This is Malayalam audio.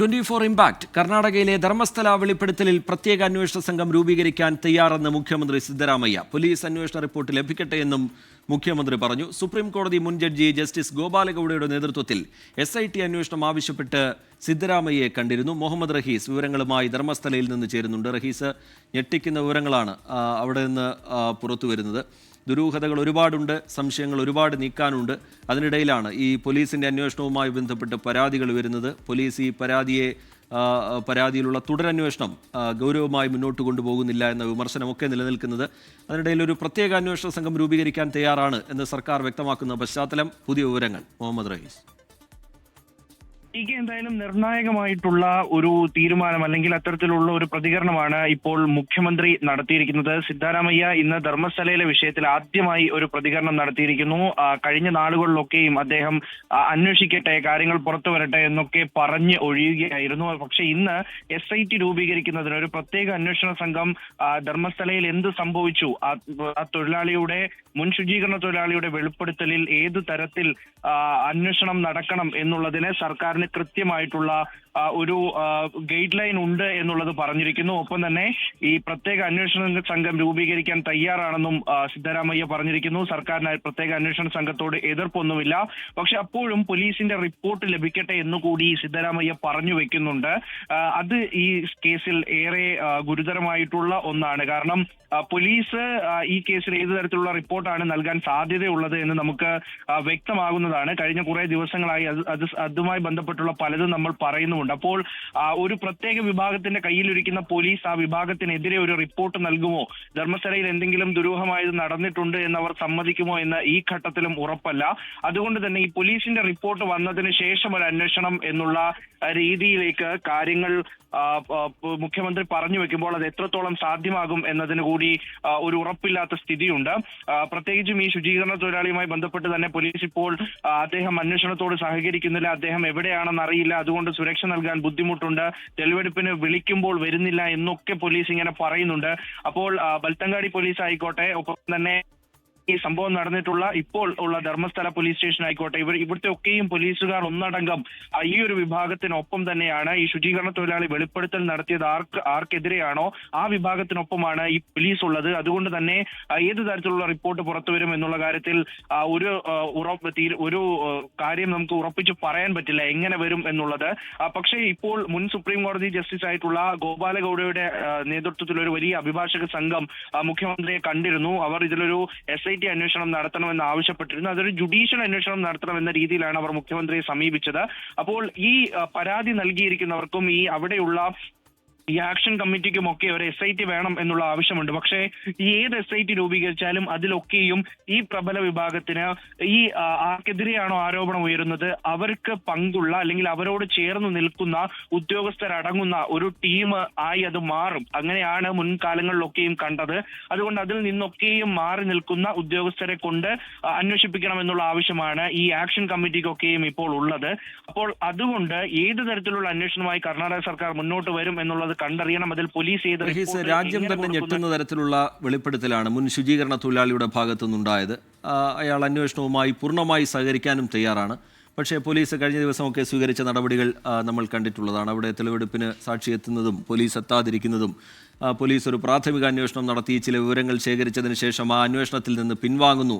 Twenty four impact. കർണാടകയിലെ ധർമ്മസ്ഥല വെളിപ്പെടുത്തലിൽ പ്രത്യേക അന്വേഷണ സംഘം രൂപീകരിക്കാൻ തയ്യാറെന്ന് മുഖ്യമന്ത്രി സിദ്ധരാമയ്യ. പോലീസ് അന്വേഷണ റിപ്പോർട്ട് ലഭിക്കട്ടെ എന്നും മുഖ്യമന്ത്രി പറഞ്ഞു. സുപ്രീം കോടതി മുൻ ജഡ്ജി ജസ്റ്റിസ് ഗോപാലഗൌഡയുടെ നേതൃത്വത്തിൽ എസ് ഐ ടി അന്വേഷണം ആവശ്യപ്പെട്ട് സിദ്ധരാമയ്യയെ കണ്ടിരുന്നു. മുഹമ്മദ് റഹീസ് വിവരങ്ങളുമായി ധർമ്മസ്ഥലയിൽ നിന്ന് ചേരുന്നുണ്ട്. റഹീസ് ഞെട്ടിക്കുന്ന വിവരങ്ങളാണ് അവിടെ നിന്ന് പുറത്തു വരുന്നത് ദുരൂഹതകൾ ഒരുപാടുണ്ട് സംശയങ്ങൾ ഒരുപാട് നീക്കാനുണ്ട്. അതിനിടയിലാണ് ഈ പോലീസിന്റെ അന്വേഷണവുമായി ബന്ധപ്പെട്ട് പരാതികൾ വരുന്നത്. പോലീസ് ഈ പരാതിയെ പരാതിയിലുള്ള തുടരന്വേഷണം ഗൗരവമായി മുന്നോട്ട് കൊണ്ടുപോകുന്നില്ല എന്ന വിമർശനമൊക്കെ നിലനിൽക്കുന്നത്. അതിനിടയിൽ ഒരു പ്രത്യേക അന്വേഷണ സംഘം രൂപീകരിക്കാൻ തയ്യാറാണ് എന്ന് സർക്കാർ വ്യക്തമാക്കുന്ന പശ്ചാത്തലം. പുതിയ വിവരങ്ങൾ മുഹമ്മദ് റഹീസ്. എനിക്ക് എന്തായാലും നിർണായകമായിട്ടുള്ള ഒരു തീരുമാനം അല്ലെങ്കിൽ അത്തരത്തിലുള്ള ഒരു പ്രതികരണമാണ് ഇപ്പോൾ മുഖ്യമന്ത്രി നടത്തിയിരിക്കുന്നത്. സിദ്ധാരാമയ്യ ഇന്ന് ധർമ്മസ്ഥലയിലെ വിഷയത്തിൽ ആദ്യമായി ഒരു പ്രതികരണം നടത്തിയിരിക്കുന്നു. കഴിഞ്ഞ നാളുകളിലൊക്കെയും അദ്ദേഹം അന്വേഷിക്കട്ടെ കാര്യങ്ങൾ പുറത്തു വരട്ടെ എന്നൊക്കെ പറഞ്ഞ് ഒഴിയുകയായിരുന്നു. പക്ഷേ ഇന്ന് എസ് ഐ ടി രൂപീകരിക്കുന്നതിന് ഒരു പ്രത്യേക അന്വേഷണ സംഘം ധർമ്മസ്ഥലയിൽ എന്ത് സംഭവിച്ചു? ആ തൊഴിലാളിയുടെ മുൻ ശുചീകരണ തൊഴിലാളിയുടെ വെളിപ്പെടുത്തലിൽ ഏത് തരത്തിൽ അന്വേഷണം നടക്കണം എന്നുള്ളതിന് സർക്കാരിന് കൃത്യമായിട്ടുള്ള ഒരു ഗൈഡ് ലൈൻ ഉണ്ട് എന്നുള്ളത് പറഞ്ഞിരിക്കുന്നു. ഒപ്പം തന്നെ ഈ പ്രത്യേക അന്വേഷണ സംഘം രൂപീകരിക്കാൻ തയ്യാറാണെന്നും സിദ്ധരാമയ്യ പറഞ്ഞിരിക്കുന്നു. സർക്കാരിന് പ്രത്യേക അന്വേഷണ സംഘത്തോട് എതിർപ്പൊന്നുമില്ല. പക്ഷെ അപ്പോഴും പോലീസിന്റെ റിപ്പോർട്ട് ലഭിക്കട്ടെ എന്നുകൂടി സിദ്ധരാമയ്യ പറഞ്ഞു വെക്കുന്നുണ്ട്. അത് ഈ കേസിൽ ഏറെ ഗുരുതരമായിട്ടുള്ള ഒന്നാണ്. കാരണം പോലീസ് ഈ കേസിൽ ഏത് തരത്തിലുള്ള റിപ്പോർട്ടാണ് നൽകാൻ സാധ്യതയുള്ളത് എന്ന് നമുക്ക് വ്യക്തമാകുന്നതാണ്. കഴിഞ്ഞ കുറെ ദിവസങ്ങളായി അത് അതുമായി അതുമായി ബന്ധപ്പെട്ടുള്ള പലതും നമ്മൾ പറയുന്നുമുണ്ട്. അപ്പോൾ ഒരു പ്രത്യേക വിഭാഗത്തിന്റെ കയ്യിലിരിക്കുന്ന പോലീസ് ആ വിഭാഗത്തിനെതിരെ ഒരു റിപ്പോർട്ട് നൽകുമോ? ധർമ്മസ്ഥലയിൽ എന്തെങ്കിലും ദുരൂഹമായത് നടന്നിട്ടുണ്ട് എന്ന് അവർ സമ്മതിക്കുമോ എന്ന് ഈ ഘട്ടത്തിലും ഉറപ്പല്ല. അതുകൊണ്ട് തന്നെ ഈ പോലീസിന്റെ റിപ്പോർട്ട് വന്നതിന് ശേഷം ഒരു അന്വേഷണം എന്നുള്ള രീതിയിലേക്ക് കാര്യങ്ങൾ മുഖ്യമന്ത്രി പറഞ്ഞു വെക്കുമ്പോൾ അത് എത്രത്തോളം സാധ്യമാകും എന്നതിന് കൂടി ഒരു ഉറപ്പില്ലാത്ത സ്ഥിതിയുണ്ട്. പ്രത്യേകിച്ചും ഈ ശുചീകരണ തൊഴിലാളിയുമായി ബന്ധപ്പെട്ട് തന്നെ പോലീസ് ഇപ്പോൾ അദ്ദേഹം അന്വേഷണത്തോട് സഹകരിക്കുന്നില്ല. അദ്ദേഹം എവിടെയാണെന്ന് അറിയില്ല. അതുകൊണ്ട് സുരക്ഷ നൽകാൻ ബുദ്ധിമുട്ടുണ്ട്. തെളിവെടുപ്പിന് വിളിക്കുമ്പോൾ വരുന്നില്ല എന്നൊക്കെ പോലീസ് ഇങ്ങനെ പറയുന്നുണ്ട്. അപ്പോൾ ബൽത്തങ്കാടി പോലീസ് ആയിക്കോട്ടെ ഒപ്പം തന്നെ ഈ സംഭവം നടന്നിട്ടുള്ള ഇപ്പോൾ ഉള്ള ധർമ്മസ്ഥല പോലീസ് സ്റ്റേഷൻ ആയിക്കോട്ടെ ഇവർ ഇവിടുത്തെ ഒക്കെയും പോലീസുകാർ ഒന്നടങ്കം ഈ ഒരു വിഭാഗത്തിനൊപ്പം തന്നെയാണ് ഈ ശുചീകരണ തൊഴിലാളി വെളിപ്പെടുത്തൽ നടത്തിയത് ആർക്ക് ആർക്കെതിരെയാണോ ആ വിഭാഗത്തിനൊപ്പമാണ് ഈ പോലീസ് ഉള്ളത്. അതുകൊണ്ട് തന്നെ ഏത് തരത്തിലുള്ള റിപ്പോർട്ട് പുറത്തു വരും എന്നുള്ള കാര്യത്തിൽ ഒരു ഒരു കാര്യം നമുക്ക് ഉറപ്പിച്ച് പറയാൻ പറ്റില്ല എങ്ങനെ വരും എന്നുള്ളത്. പക്ഷേ ഇപ്പോൾ മുൻ സുപ്രീം കോടതി ജസ്റ്റിസ് ആയിട്ടുള്ള ഗോപാലഗൌഡയുടെ നേതൃത്വത്തിൽ ഒരു വലിയ അഭിഭാഷക സംഘം മുഖ്യമന്ത്രിയെ കണ്ടിരുന്നു. അവർ ഇതിലൊരു എസ് ഐ ടി അന്വേഷണം നടത്തണമെന്ന് ആവശ്യപ്പെട്ടിരുന്നു. അതൊരു ജുഡീഷ്യൽ അന്വേഷണം നടത്തണമെന്ന രീതിയിലാണ് അവർ മുഖ്യമന്ത്രിയെ സമീപിച്ചത്. അപ്പോൾ ഈ പരാതി നൽകിയിരിക്കുന്നവർക്കും ഈ അവിടെയുള്ള ഈ ആക്ഷൻ കമ്മിറ്റിക്കും ഒക്കെ ഒരു എസ് ഐ ടി വേണം എന്നുള്ള ആവശ്യമുണ്ട്. പക്ഷേ ഏത് എസ് ഐ ടി രൂപീകരിച്ചാലും അതിലൊക്കെയും ഈ പ്രബല വിഭാഗത്തിന് ഈ ആർക്കെതിരെയാണോ ആരോപണം ഉയരുന്നത്? അവർക്ക് പങ്കുള്ള അല്ലെങ്കിൽ അവരോട് ചേർന്ന് നിൽക്കുന്ന ഉദ്യോഗസ്ഥരടങ്ങുന്ന ഒരു ടീം ആയി അത് മാറും. അങ്ങനെയാണ് മുൻകാലങ്ങളിലൊക്കെയും കണ്ടത്. അതുകൊണ്ട് അതിൽ നിന്നൊക്കെയും മാറി നിൽക്കുന്ന ഉദ്യോഗസ്ഥരെ കൊണ്ട് അന്വേഷിപ്പിക്കണം എന്നുള്ള ആവശ്യമാണ് ഈ ആക്ഷൻ കമ്മിറ്റിക്കൊക്കെയും ഇപ്പോൾ ഉള്ളത്. അപ്പോൾ അതുകൊണ്ട് ഏത് തരത്തിലുള്ള അന്വേഷണമായി കർണാടക സർക്കാർ മുന്നോട്ട് വരും എന്നുള്ളത് കണ്ടറിയണം. അതിൽ പോലീസ് ചെയ്ത് രാജ്യം തന്നെ ഞെട്ടുന്ന തരത്തിലുള്ള വെളിപ്പെടുത്തലാണ് മുൻ ശുചീകരണ തൊഴിലാളിയുടെ ഭാഗത്തു നിന്നുണ്ടായത് അയാൾ അന്വേഷണവുമായി പൂർണമായി സഹകരിക്കാനും തയ്യാറാണ്. പക്ഷേ പോലീസ് കഴിഞ്ഞ ദിവസമൊക്കെ സ്വീകരിച്ച നടപടികൾ നമ്മൾ കണ്ടിട്ടുള്ളതാണ്. അവിടെ തെളിവെടുപ്പിന് സാക്ഷിയെത്തുന്നതും പോലീസ് എത്താതിരിക്കുന്നതും പോലീസ് ഒരു പ്രാഥമിക അന്വേഷണം നടത്തി ചില വിവരങ്ങൾ ശേഖരിച്ചതിന് ശേഷം ആ അന്വേഷണത്തിൽ നിന്ന് പിൻവാങ്ങുന്നു.